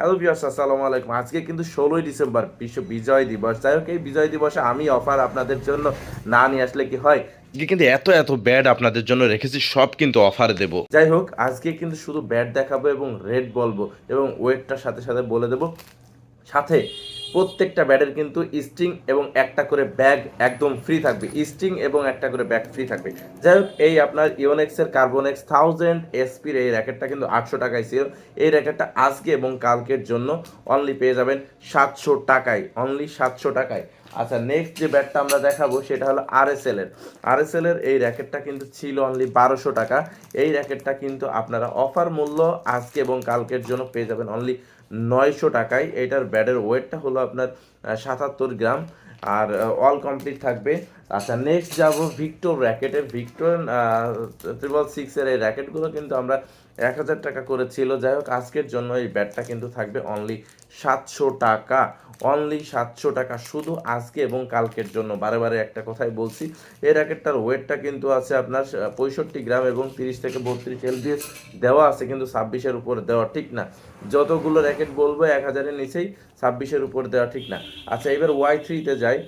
Hello বিয়ার্স আসসালামু আলাইকুম। আজকে কিন্তু ষোলোই ডিসেম্বর বিশ্ব বিজয় দিবস। যাই হোক এই বিজয় দিবসে আমি অফার আপনাদের জন্য না নিয়ে আসলে কি হয়? যে কিন্তু এত এত ব্যাড আপনাদের জন্য রেখেছি সব কিন্তু অফার দেব। যাই হোক আজকে কিন্তু শুধু ব্যাট দেখাবো এবং রেড বলব এবং ওয়েটটার সাথে সাথে বলে দেবো। সাথে প্রত্যেকটা ব্যাটের কিন্তু স্ট্রিং এবং একটা করে ব্যাগ একদম ফ্রি থাকবে। স্ট্রিং এবং একটা করে ব্যাগ ফ্রি থাকবে। যাই হোক, এই আপনার ইওনেক্সের কার্বনেক্স থাউজেন্ড এসপির এই র্যাকেটটা কিন্তু আটশো টাকায় ছিল এই র্যাকেটটা আজকে এবং কালকের জন্য অনলি পেয়ে যাবেন সাতশো টাকায়। অনলি সাতশো টাকায়। আচ্ছা নেক্সট যে ব্যাটটা আমরা দেখাবো সেটা হলো আরএসএল এর। আরএসএল এর এই র্যাকেটটা কিন্তু ছিল অনলি বারোশো টাকা। এই র্যাকেটটা কিন্তু আপনারা অফার মূল্য আজকে এবং কালকের জন্য পেয়ে যাবেন অনলি নয়শো টাকায় এটার ব্যাডের ওয়েটটা হলো আপনার সাতাত্তর গ্রাম, আর অল কমপ্লিট থাকবে। আচ্ছা নেক্সট যাব ভিক্টোর র্যাকেটের ভিক্টোর ট্রিপল সিক্সের এই র্যাকেটগুলো কিন্তু আমরা এক হাজার টাকা করে ছিল। যাই হোক, আজকের জন্য এই ব্যাটটা কিন্তু থাকবে অনলি সাতশো টাকা। অনলি সাতশো টাকা শুধু আজকে এবং কালকের জন্য। বারে বারে একটা কথাই বলছি, এই র্যাকেটটার ওয়েটটা কিন্তু আছে আপনার পঁয়ষট্টি গ্রাম এবং তিরিশ থেকে বত্রিশ এলবিএস দেওয়া আছে, কিন্তু ছাব্বিশের উপরে দেওয়া ঠিক না। যতগুলো র্যাকেট বলব, এক হাজারের নিচেই ছাব্বিশের উপর দেওয়া ঠিক না। আচ্ছা এবার ওয়াই থ্রিতে যাই।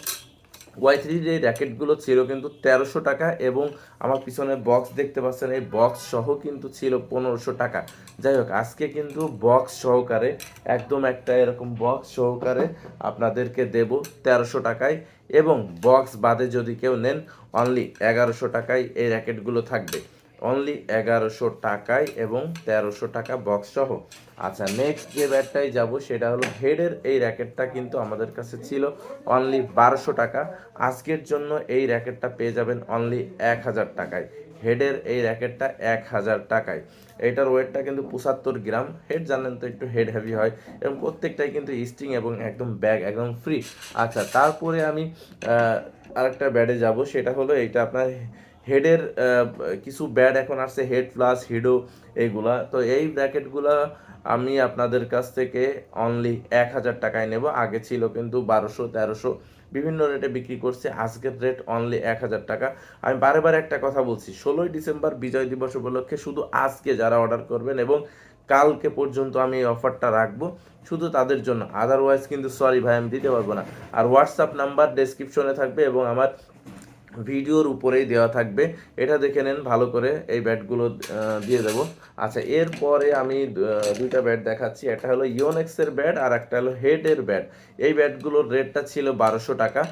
ওয়াই থ্রির এই র্যাকেটগুলো ছিল কিন্তু তেরোশো টাকা এবং আমার পিছনে বক্স দেখতে পাচ্ছেন, এই বক্স সহ কিন্তু ছিল পনেরোশো টাকা। যাই হোক, আজকে কিন্তু বক্স সহকারে, একদম একটা এরকম বক্স সহকারে আপনাদেরকে দেব তেরোশো টাকায় এবং বক্স বাদে যদি কেউ নেন অনলি এগারোশো টাকায় এই র্যাকেটগুলো থাকবে। অনলি এগারোশো টাকায় এবং তেরোশো টাকা বক্স সহ। আচ্ছা নেক্সট যে ব্যাটটাই যাব, সেটা হলো হেডের এই র্যাকেটটা কিন্তু আমাদের কাছে ছিল অনলি বারোশো টাকা। আজকের জন্য এই র্যাকেটটা পেয়ে যাবেন অনলি এক হাজার টাকায়। হেডের এই র্যাকেটটা এক হাজার টাকায়। এটার ওয়েটটা কিন্তু পঁচাত্তর গ্রাম। হেড জানেন তো একটু হেড হেভি হয়। এবং প্রত্যেকটাই কিন্তু স্টিং এবং একদম ব্যাগ একদম ফ্রি আচ্ছা তারপরে আমি আরেকটা ব্যাডে যাব। সেটা হলো এইটা আপনার হেডের কিছু ব্যাড এখন আসছে হেড প্লাস হিডো এইগুলা তো এই ব্র্যাকেটগুলা আমি আপনাদের কাছ থেকে অনলি এক হাজার টাকায় নেব। আগে ছিল কিন্তু বারোশো, তেরোশো। বিভিন্ন রেটে বিক্রি করছে। আজকের রেট অনলি এক হাজার টাকা। আমি বারে বারে একটা কথা বলছি, ষোলোই ডিসেম্বর বিজয় দিবস উপলক্ষে শুধু আজকে যারা অর্ডার করবেন এবং কালকে পর্যন্ত আমি এই অফারটা রাখব, শুধু তাদের জন্য। আদারওয়াইজ কিন্তু সরি ভাই, আমি দিতে পারব না। আর হোয়াটসঅ্যাপ নাম্বার ডেসক্রিপশনে থাকবে এবং আমার ভিডিওর উপরেই দেওয়া থাকবে। এটা দেখে নেন, ভালো করে এই ব্যাটগুলো দিয়ে দেবো। আচ্ছা এরপরে আমি দুইটা ব্যাট দেখাচ্ছি। একটা হলো ইওনেক্সের ব্যাট আর একটা হলো হেডের ব্যাট। এই ব্যাটগুলোর রেটটা ছিল বারোশো টাকা।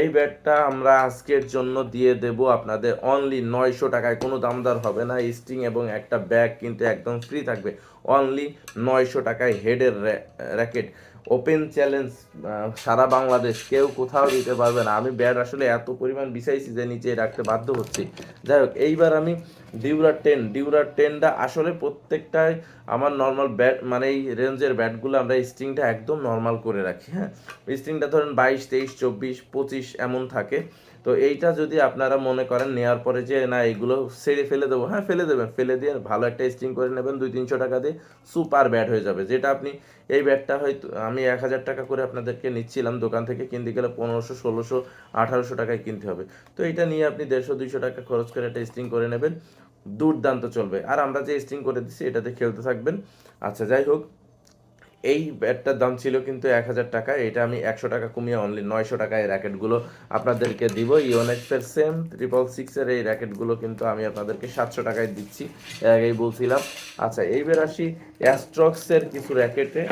এই ব্যাটটা আমরা আজকের জন্য দিয়ে দেব আপনাদের অনলি নয়শো টাকায়। কোনো দামদার হবে না। স্টিং এবং একটা ব্যাগ কিন্তু একদম ফ্রি থাকবে। অনলি নয়শো টাকায় হেডের র্যাকেট। ওপেন চ্যালেঞ্জ সারা বাংলাদেশ, কেউ কোথাও দিতে পারবে না। আমি ব্যাট আসলে এত পরিমাণ বিছাইছি যে নিচে রাখতে বাধ্য হচ্ছি। যাই হোক, এইবার আমি ডিউরা টেন ডিউরা টেনটা আসলে প্রত্যেকটাই আমার নর্মাল ব্যাট মানে এই রেঞ্জের ব্যাটগুলো আমরা স্ট্রিংটা একদম নর্মাল করে রাখি হ্যাঁ? স্ট্রিংটা ধরেন বাইশ, তেইশ, চব্বিশ, পঁচিশ এমন থাকে। তো এইটা যদি আপনারা মনে করেন নেওয়ার পরে যে না এইগুলো সেরে ফেলে দেবো হ্যাঁ ফেলে দেবেন। ফেলে দিয়ে ভালো একটা স্ট্রিং করে নেবেন, দুই, তিনশো টাকা দিয়ে সুপার ব্যাট হয়ে যাবে। যেটা আপনি এই ব্যাগটা হয়তো আমি এক হাজার টাকা করে আপনাদেরকে নিচ্ছিলাম দোকান থেকে, কিনতে গেলে পনেরোশো, ষোলোশো, আঠারোশো টাকায় কিনতে হবে। তো এটা নিয়ে আপনি দেড়শো, দুইশো টাকা খরচ করে একটা স্ট্রিং করে নেবেন। দুর্দান্ত চলবে। আর আমরা যে স্ট্রিং করে দিচ্ছি এটাতে খেলতে থাকবেন। আচ্ছা যাই হোক। এই ব্যাটটার দাম ছিল কিন্তু এক হাজার টাকা। এটা আমি একশো টাকা কমিয়ে অনলি নয়শো টাকায় র্যাকেটগুলো আপনাদেরকে দিব। ইওনেক্সের সেম ট্রিপল সিক্সের এই র্যাকেটগুলো কিন্তু আমি আপনাদেরকে সাতশো টাকায় দিচ্ছি। এর আগেই বলছিলাম। আচ্ছা এইবার আসি অ্যাস্ট্রক্সের কিছু র্যাকেটে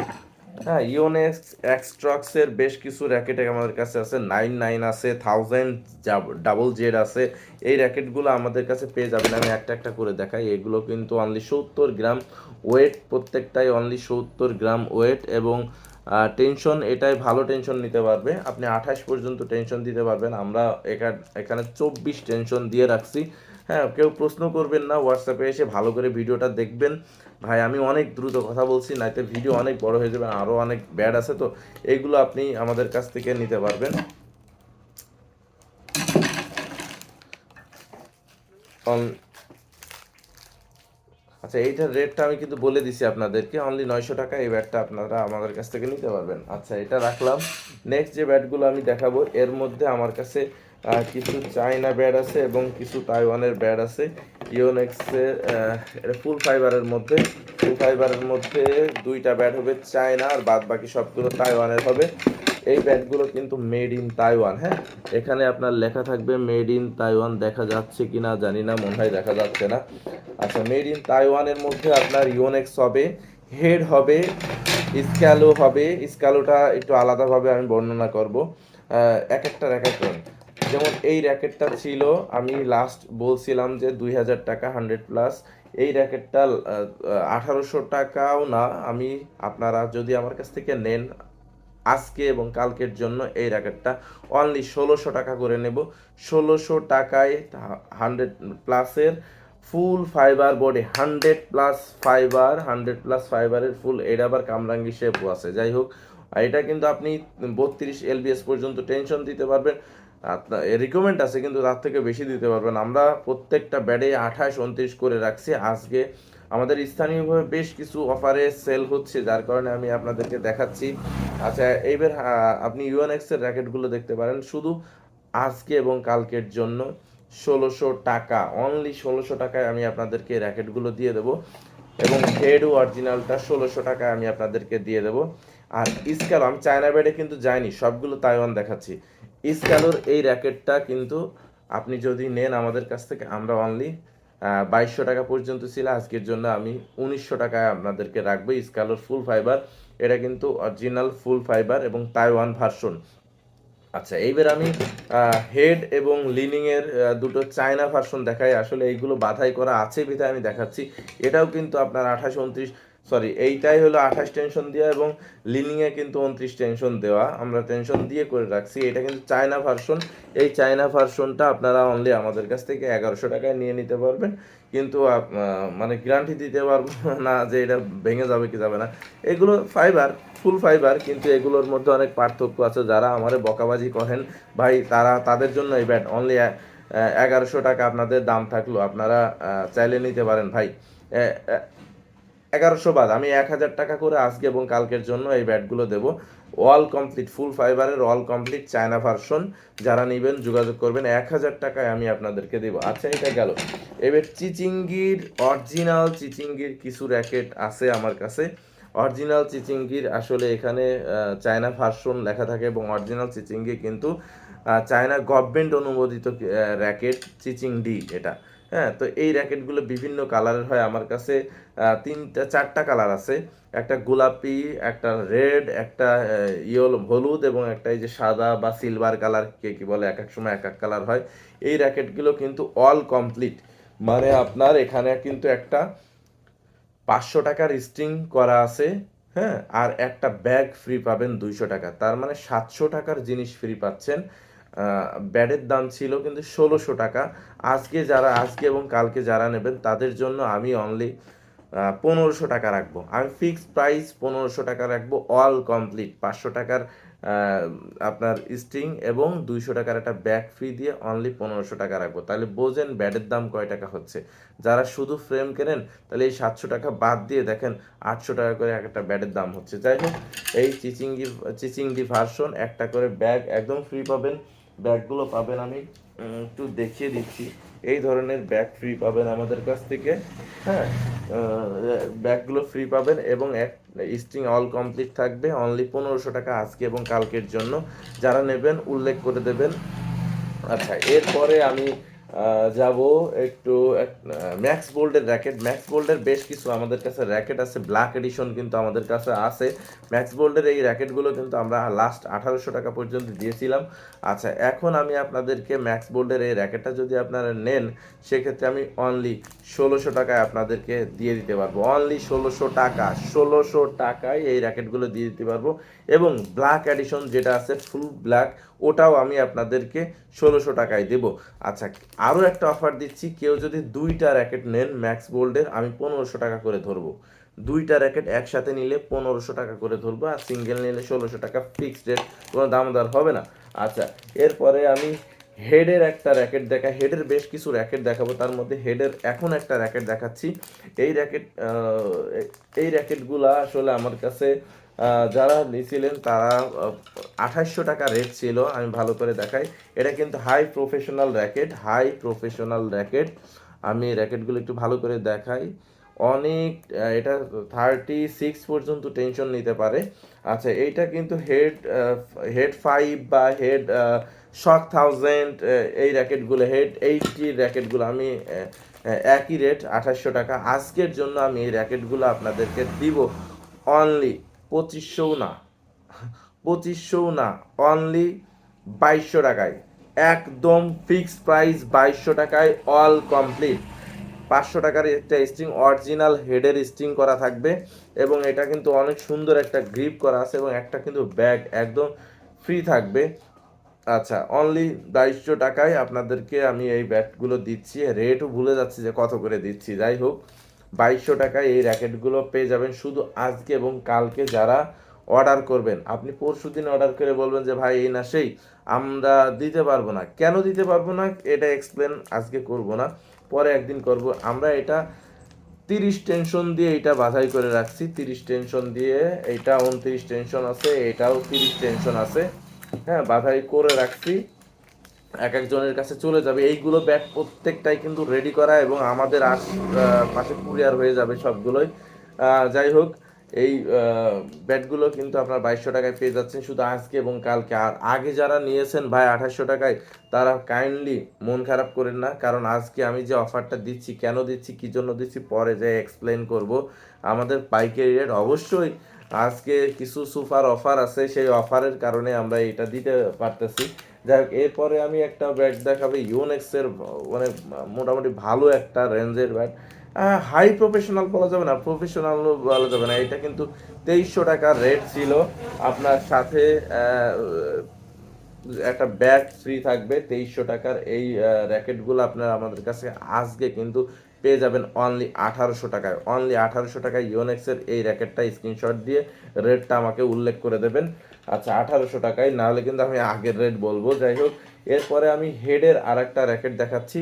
হ্যাঁ ইওনেক্স এক্সট্রক্সের বেশ কিছু র্যাকেট আমাদের কাছে আছে। নাইন নাইন আছে থাউজেন্ড ডাবল জেড আছে। এই র্যাকেটগুলো আমাদের কাছে পেয়ে যাবেন। আমি একটা একটা করে দেখাই। এগুলো কিন্তু অনলি সত্তর গ্রাম ওয়েট প্রত্যেকটাই অনলি সত্তর গ্রাম ওয়েট এবং টেনশন এটাই ভালো টেনশন নিতে পারবে। আপনি আঠাশ পর্যন্ত টেনশন দিতে পারবেন। আমরা এখানে চব্বিশ টেনশন দিয়ে রাখছি। হ্যাঁ কেউ প্রশ্ন করবেন না হোয়াটসঅ্যাপে এসে ভালো করে ভিডিওটা দেখবেন। ভাই, আমি অনেক দ্রুত কথা বলছি নাইতে ভিডিও অনেক বড় হয়ে যাবে আরও অনেক ব্যাড আছে, তো এইগুলো আপনি আমাদের কাছ থেকে নিতে পারবেন। অন- আচ্ছা এইটার রেটটা আমি কিন্তু বলে দিছি আপনাদেরকে। অনলি নয়শো টাকা এই ব্যাটটা আপনারা আমাদের কাছ থেকে নিতে পারবেন। আচ্ছা এটা রাখলাম। নেক্সট যে ব্যাটগুলো আমি দেখাবো, এর মধ্যে আমার কাছে কিছু চায়না ব্যাড আছে এবং কিছু তাইওয়ানের ব্যাড আছে। ইওনেক্সের এটা ফুল ফাইবারের মধ্যে। ফুল ফাইবারের মধ্যে দুইটা ব্যাট হবে চায়না আর বাদ বাকি সবগুলো তাইওয়ানের হবে। এই ব্যাগগুলো কিন্তু মেড ইন তাইওয়ান হ্যাঁ? এখানে আপনার লেখা থাকবে মেড ইন তাইওয়ান দেখা যাচ্ছে কি না জানি না, মনে হয় দেখা যাচ্ছে না। আচ্ছা মেড ইন তাইওয়ানের মধ্যে আপনার ইওনেক্স হবে হেড হবে স্ক্যালো হবে স্ক্যালোটা একটু আলাদাভাবে আমি বর্ণনা করব। এক একটা র্যাকেট যেমন এই র্যাকেটটা ছিল, আমি লাস্ট বলছিলাম যে দুই হাজার টাকা হান্ড্রেড প্লাস এই র্যাকেটটা আঠারোশো টাকাও না, আমি আপনারা যদি আমার কাছ থেকে নেন আজকে এবং কালকের জন্য এই র্যাকেটটা অনলি ষোলোশো টাকা করে নেব। ষোলোশো টাকায় হান্ড্রেড প্লাসের full fibre body hundred plus fibre hundred plus ফাইবারের ফুল এটা আবার কামরাঙ্গি শেপও আছে। যাই হোক, এটা কিন্তু আপনি বত্রিশ এলবিএস পর্যন্ত টেনশন দিতে পারবেন। রিকমেন্ড আছে কিন্তু তার থেকে বেশি দিতে পারবেন। আমরা প্রত্যেকটা ব্যাডে আঠাশ, উনত্রিশ করে রাখছি। আজকে আমাদের স্থানীয়ভাবে বেশ কিছু অফারে সেল হচ্ছে, যার কারণে আমি আপনাদেরকে দেখাচ্ছি। আচ্ছা এইবার আপনি ইউএনএক্স এর র্যাকেটগুলো দেখতে পারেন। শুধু আজকে এবং কালকের জন্য ষোলোশো টাকা অনলি ষোলোশো টাকায় আমি আপনাদেরকে র্যাকেটগুলো দিয়ে দেবো। এবং হেড অরিজিনালটা ষোলোশো টাকায় আমি আপনাদেরকে দিয়ে দেবো। আর স্ক্যালো আমি চায়না বেডে কিন্তু যাইনি সবগুলো তাইওয়ান দেখাচ্ছি। স্ক্যালোর এই র্যাকেটটা কিন্তু আপনি যদি নেন আমাদের কাছ থেকে, আমরা অনলি বাইশশো টাকা পর্যন্ত ছিল। আজকের জন্য আমি উনিশশো টাকায় আপনাদেরকে রাখব। স্কালোর ফুল ফাইবার, এটা কিন্তু অরিজিনাল ফুল ফাইবার এবং তাইওয়ান ভার্সন। আচ্ছা এইবার আমি হেড এবং লিনিংয়ের দুটো চায়না ভার্সন দেখাই। আসলে এইগুলো বাধাই করা আছে বিধায় আমি দেখাচ্ছি। এটাও কিন্তু আপনার আঠাশ, উনত্রিশ সরি এইটাই হলো আঠাশ টেনশন দেওয়া এবং লিনিং এ কিন্তু উনত্রিশ টেনশন দেওয়া। আমরা টেনশন দিয়ে করে রাখছি। এটা কিন্তু চায়না ভার্সন এই চায়না ভার্সনটা আপনারা অনলি আমাদের কাছ থেকে এগারোশো টাকায় নিয়ে নিতে পারবেন। কিন্তু মানে গ্যারান্টি দিতে পারব না যে এটা ভেঙে যাবে কি যাবে না। এগুলো ফাইবার ফুল ফাইবার কিন্তু এগুলোর মধ্যে অনেক পার্থক্য আছে। যারা আমারে বকাবাজি করেন, ভাই, তারা তাদের জন্য এই ব্যাট অনলি এগারোশো টাকা আপনাদের দাম থাকল। আপনারা চাইলে নিতে পারেন। ভাই এগারোশো বাদ। আমি এক হাজার টাকা করে আজকে এবং কালকের জন্য এই ব্যাটগুলো দেবো। অল কমপ্লিট ফুল ফাইবারের অল কমপ্লিট চায়না ভার্সন যারা নেবেন, যোগাযোগ করবেন। এক হাজার টাকায় আমি আপনাদেরকে দেবো। আচ্ছা এটা গেল। এবার চিচিঙ্গির অরিজিনাল চিচিঙ্গির কিছু র্যাকেট আছে আমার কাছে। অরিজিনাল চিচিঙ্গির আসলে এখানে চায়না ভার্সন লেখা থাকে এবং অরিজিনাল চিচিঙ্গি কিন্তু চায়না গভর্নমেন্ট অনুমোদিত র্যাকেট চিচিং ডি এটা। হ্যাঁ তো এই র্যাকেটগুলো বিভিন্ন কালারের হয় আমার কাছে। তিনটা, চারটা কালার আছে। একটা গোলাপি, একটা রেড একটা ইয়েলো হলুদ এবং একটা এই যে সাদা বা সিলভার কালার কে কি বলে, এক এক সময় এক এক কালার হয়। এই র্যাকেটগুলো কিন্তু অল কমপ্লিট মানে আপনার এখানে কিন্তু একটা পাঁচশো টাকার স্ট্রিং করা আছে হ্যাঁ আর একটা ব্যাগ ফ্রি পাবেন দুইশো টাকা। তার মানে সাতশো টাকার জিনিস ফ্রি পাচ্ছেন। ব্যাডের দাম ছিল কিন্তু ষোলোশো টাকা। আজকে যারা, আজকে এবং কালকে যারা নেবেন, তাদের জন্য আমি অনলি পনেরোশো টাকা রাখব। আমি ফিক্সড প্রাইস পনেরোশো টাকা রাখব অল কমপ্লিট পাঁচশো টাকার আপনার স্ট্রিং এবং দুইশো টাকার একটা ব্যাগ ফ্রি দিয়ে অনলি পনেরোশো টাকা রাখব। তাহলে বোঝেন ব্যাডের দাম কয় টাকা হচ্ছে। যারা শুধু ফ্রেম কেনেন, তাহলে এই সাতশো টাকা বাদ দিয়ে দেখেন আটশো টাকা করে একটা ব্যাডের দাম হচ্ছে। যাই হোক, এই চিচিঙ্গি চিচিংডি ভার্সন একটা করে ব্যাগ একদম ফ্রি পাবেন। ব্যাগগুলো পাবেন আমি একটু দেখিয়ে দিচ্ছি। এই ধরনের ব্যাগ ফ্রি পাবেন আমাদের কাছ থেকে হ্যাঁ? ব্যাগগুলো ফ্রি পাবেন এবং এক স্টিং অল কমপ্লিট থাকবে অনলি পনেরোশো টাকা আজকে এবং কালকের জন্য। যারা নেবেন, উল্লেখ করে দেবেন। আচ্ছা এরপরে আমি যাব একটু ম্যাক্স বোল্ডের র্যাকেট ম্যাক্স বোল্ডের বেশ কিছু আমাদের কাছে র্যাকেট আছে ব্ল্যাক এডিশন কিন্তু আমাদের কাছে আছে। ম্যাক্স বোল্ডের এই র্যাকেটগুলো কিন্তু আমরা লাস্ট আঠারোশো টাকা পর্যন্ত দিয়েছিলাম। আচ্ছা এখন আমি আপনাদেরকে ম্যাক্স বোল্ডের এই র্যাকেটটা যদি আপনারা নেন, সেক্ষেত্রে আমি অনলি ষোলোশো টাকায় আপনাদেরকে দিয়ে দিতে পারব। অনলি ষোলোশো টাকা, ষোলোশো টাকায় এই র্যাকেটগুলো দিয়ে দিতে পারব। এবং ব্ল্যাক এডিশন যেটা আছে ফুল ব্ল্যাক ওটাও আমি আপনাদেরকে ষোলোশো টাকায় দেবো। আচ্ছা আরও একটা অফার দিচ্ছি, কেউ যদি দুইটা র্যাকেট নেন ম্যাক্স বোল্ডের আমি পনেরোশো টাকা করে ধরবো। দুইটা র্যাকেট একসাথে নিলে পনেরোশো টাকা করে ধরবো আর সিঙ্গেল নিলে ষোলোশো টাকা ফিক্সড রেট কোনো দাম দর হবে না। আচ্ছা এরপরে আমি হেডের একটা র্যাকেট দেখা হেডের বেশ কিছু র্যাকেট দেখাবো, তার মধ্যে হেডের এখন একটা র্যাকেট দেখাচ্ছি। এই র্যাকেট এই র্যাকেটগুলা আসলে আমার কাছে যারা নিয়েছিলেন তারা আঠাশশো টাকা রেট ছিল, আমি ভালো করে দেখাই। এটা কিন্তু high professional racket high professional racket আমি র্যাকেটগুলো একটু ভালো করে দেখাই। অনেক এটা থার্টি সিক্স পর্যন্ত টেনশন নিতে পারে। আচ্ছা এইটা কিন্তু হেড হেড ফাইভ বা হেড শক থাউজেন্ড এই র্যাকেটগুলো হেড এইটটি র্যাকেটগুলো আমি একই রেট আঠাশশো টাকা। আজকের জন্য আমি এই র্যাকেটগুলো আপনাদেরকে দিব অনলি পঁচিশশো না পঁচিশশো না অনলি বাইশশো টাকায়। একদম ফিক্সড প্রাইস বাইশশো টাকায় অল কমপ্লিট পাঁচশো টাকার একটা স্ট্রিং অরিজিনাল হেডের স্ট্রিং করা থাকবে এবং এটা কিন্তু অনেক সুন্দর একটা গ্রিপ করা আছে এবং একটা কিন্তু ব্যাগ একদম ফ্রি থাকবে। আচ্ছা অনলি বাইশশো টাকায় আপনাদেরকে আমি এই ব্যাটগুলো দিচ্ছি। রেটও ভুলে যাচ্ছি যে কত করে দিচ্ছি, যাই হোক। বাইশশো টাকায় এই র্যাকেটগুলো পেয়ে যাবেন শুধু আজকে এবং কালকে যারা অর্ডার করবেন। আপনি পরশু দিন অর্ডার করে বলবেন যে, ভাই, এই না সেই, আমরা দিতে পারব না। কেন দিতে পারব না? এটা এক্সপ্লেন আজকে করব না। পরে একদিন করব। আমরা এটা তিরিশ টেনশন দিয়ে এটা বাছাই করে রাখছি। তিরিশ টেনশন দিয়ে এইটা উনত্রিশ টেনশন আছে, এটাও তিরিশ টেনশন আছে। হ্যাঁ বাছাই করে রাখছি। এক একজনের কাছে চলে যাবে। এইগুলো ব্যাট প্রত্যেকটাই কিন্তু রেডি করা এবং আমাদের আশ পাশে কুরিয়ার হয়ে যাবে সবগুলোই। যাই হোক, এই ব্যাটগুলো কিন্তু আপনার বাইশশো টাকায় পেয়ে যাচ্ছেন শুধু আজকে এবং কালকে। আর আগে যারা নিয়েছেন ভাই আঠাশশো টাকায়, তারা কাইন্ডলি মন খারাপ করেন না। কারণ আজকে আমি যে অফারটা দিচ্ছি, কেন দিচ্ছি, কী জন্য দিচ্ছি, পরে যে এক্সপ্লেন করব। আমাদের পাইকারি রেট অবশ্যই আজকে কিছু সুপার অফার আছে। সেই অফারের কারণে আমরা এটা দিতে পারতেছি। যাই হোক, এরপরে আমি একটা ব্যাট দেখাবো ইউনেক্সের মানে মোটামুটি ভালো একটা রেঞ্জের ব্যাট হাই প্রফেশনাল বলা যাবে না প্রফেশনাল বলা যাবে না। এটা কিন্তু তেইশশো টাকার রেট ছিল। আপনার সাথে একটা ব্যাগ ফ্রি থাকবে, তেইশশো টাকার এই র্যাকেটগুলো আপনারা আমাদের কাছে আজকে কিন্তু পেয়ে যাবেন অনলি আঠারোশো টাকায়। অনলি আঠারোশো টাকায় ইওনেক্সের এই র্যাকেটটা স্ক্রিনশট দিয়ে রেটটা আমাকে উল্লেখ করে দেবেন। আচ্ছা আঠারোশো টাকায়, নাহলে কিন্তু আমি আগের রেট বলব। যাই হোক, এরপরে আমি হেডের আর একটা র্যাকেট দেখাচ্ছি।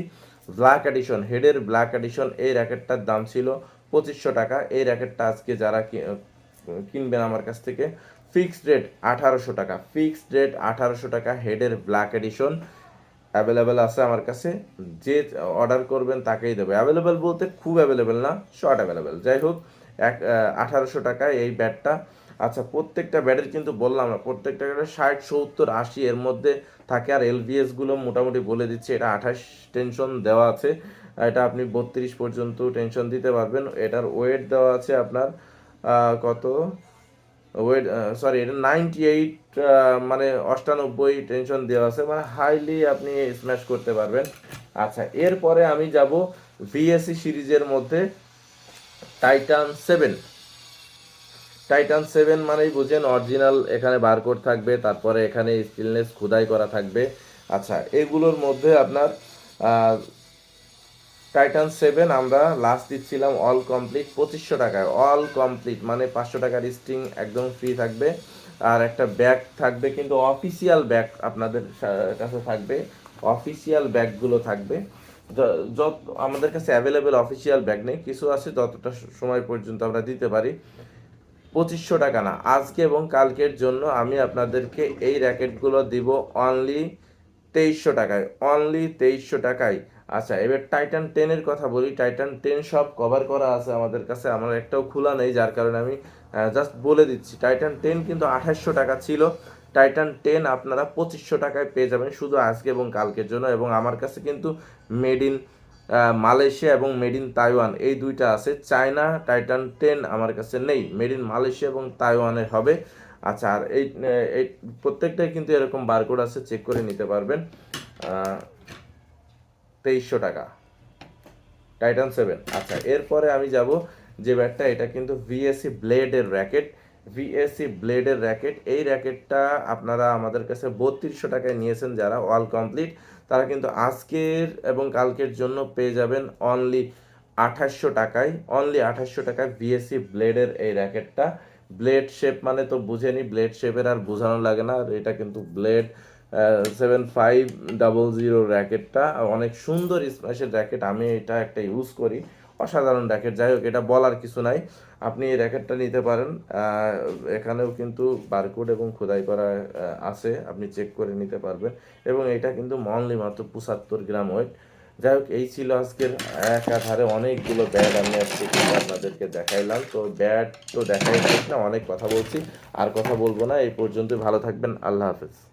ব্ল্যাক এডিশন হেডের ব্ল্যাক এডিশন এই র্যাকেটটার দাম ছিল পঁচিশশো টাকা। এই র্যাকেটটা আজকে যারা কিনবেন আমার কাছ থেকে ফিক্সড রেট আঠারোশো টাকা। ফিক্সড রেট আঠারোশো টাকা হেডের ব্ল্যাক এডিশন অ্যাভেলেবেল আছে আমার কাছে। যে অর্ডার করবেন তাকেই দেবে। অ্যাভেলেবেল বলতে খুব অ্যাভেলেবেল না শর্ট অ্যাভেলেবেল যাই হোক, এক আঠারোশো টাকায় এই ব্যাটটা আচ্ছা প্রত্যেকটা ব্যাটের কিন্তু বললাম না, প্রত্যেকটা ব্যাটের ষাট, সত্তর, আশি, এর মধ্যে থাকে। আর এলভিএসগুলো মোটামুটি বলে দিচ্ছে, এটা আঠাশ টেনশন দেওয়া আছে। এটা আপনি বত্রিশ পর্যন্ত টেনশন দিতে পারবেন। এটার ওয়েট দেওয়া আছে আপনার কত? ওয়েট সরি এটা নাইনটি এইট মানে অষ্টানব্বই টেনশন দেওয়া আছে মানে হাইলি আপনি স্ম্যাশ করতে পারবেন। আচ্ছা এরপরে আমি যাব ভিএসসি সিরিজের মধ্যে টাইটান সেভেন টাইটান সেভেন মানেই বুঝেন অরিজিনাল এখানে বারকোড থাকবে, তারপরে এখানে স্টিলনেস খোদাই করা থাকবে। আচ্ছা এগুলোর মধ্যে আপনার টাইটান সেভেন আমরা লাস্ট দিচ্ছিলাম অল কমপ্লিট পঁচিশশো টাকায়। অল কমপ্লিট মানে পাঁচশো টাকার স্ট্রিং একদম ফ্রি থাকবে। আর একটা ব্যাগ থাকবে কিন্তু অফিসিয়াল ব্যাগ আপনাদের কাছে থাকবে। অফিসিয়াল ব্যাগগুলো থাকবে। যত, আমাদের কাছে অ্যাভেলেবেল অফিসিয়াল ব্যাগ নেই, কিছু আছে যতটা সময় পর্যন্ত আমরা দিতে পারি। পঁচিশশো টাকা না। আজকে এবং কালকের জন্য আমি আপনাদেরকে এই র্যাকেটগুলো দিব অনলি তেইশশো টাকায়। অনলি তেইশশো টাকায়। আচ্ছা এবার টাইটান টেনের কথা বলি। টাইটান টেন সব কভার করা আছে আমাদের কাছে। আমার একটাও খোলা নেই, যার কারণে আমি জাস্ট বলে দিচ্ছি। টাইটান টেন কিন্তু আঠাশশো টাকা ছিল। টাইটান টেন আপনারা পঁচিশশো টাকায় পেয়ে যাবেন শুধু আজকে এবং কালকের জন্য। এবং আমার কাছে কিন্তু মেড ইন মালয়েশিয়া এবং মেড ইন তাইওয়ান। এই দুইটা আছে। চায়না টাইটান টেন আমার কাছে নেই। মেড ইন মালয়েশিয়া এবং তাইওয়ানের হবে। আচ্ছা আর এই এই প্রত্যেকটাই কিন্তু এরকম বারকোড আছে। চেক করে নিতে পারবেন। তেইশশো টাকা। টাইটান সেভেন আচ্ছা এরপরে আমি যাব যে ব্যাটটা এটা কিন্তু ভিএসসি ব্লেডের র্যাকেট ভিএসসি ব্লেডের র্যাকেট এই র্যাকেটটা আপনারা আমাদের কাছে বত্রিশশো টাকায় নিয়েছেন যারা অল কমপ্লিট তারা কিন্তু আজকের এবং কালকের জন্য পেয়ে যাবেন অনলি আঠাশশো টাকায় অনলি আঠাশশো টাকায় বিএসসি ব্লেডের এই র্যাকেটটা। ব্লেড শেপ মানে তো বুঝেনি, ব্লেড শেপের আর বোঝানো লাগে না। আর এটা কিন্তু blade seven five double zero র্যাকেটটা। অনেক সুন্দর স্ম্যাশের র্যাকেট। আমি এটা একটা ইউজ করি। অসাধারণ র্যাকেট যাই হোক, এটা বলার কিছু নাই। আপনি এই র্যাকেটটা নিতে পারেন। এখানেও কিন্তু বারকোড এবং খোদাই করা আছে। আপনি চেক করে নিতে পারবেন। এবং এটা কিন্তু মনলি মাত্র পঁচাত্তর গ্রাম ওয়েট যাই হোক, এই ছিল আজকের একাধারে অনেকগুলো ব্যাট আমি আজকে আপনাদেরকে দেখাইলাম। তো ব্যাট তো দেখাই না, অনেক কথা বলছি। আর কথা বলব না। এই পর্যন্ত ভালো থাকবেন। আল্লাহ হাফেজ।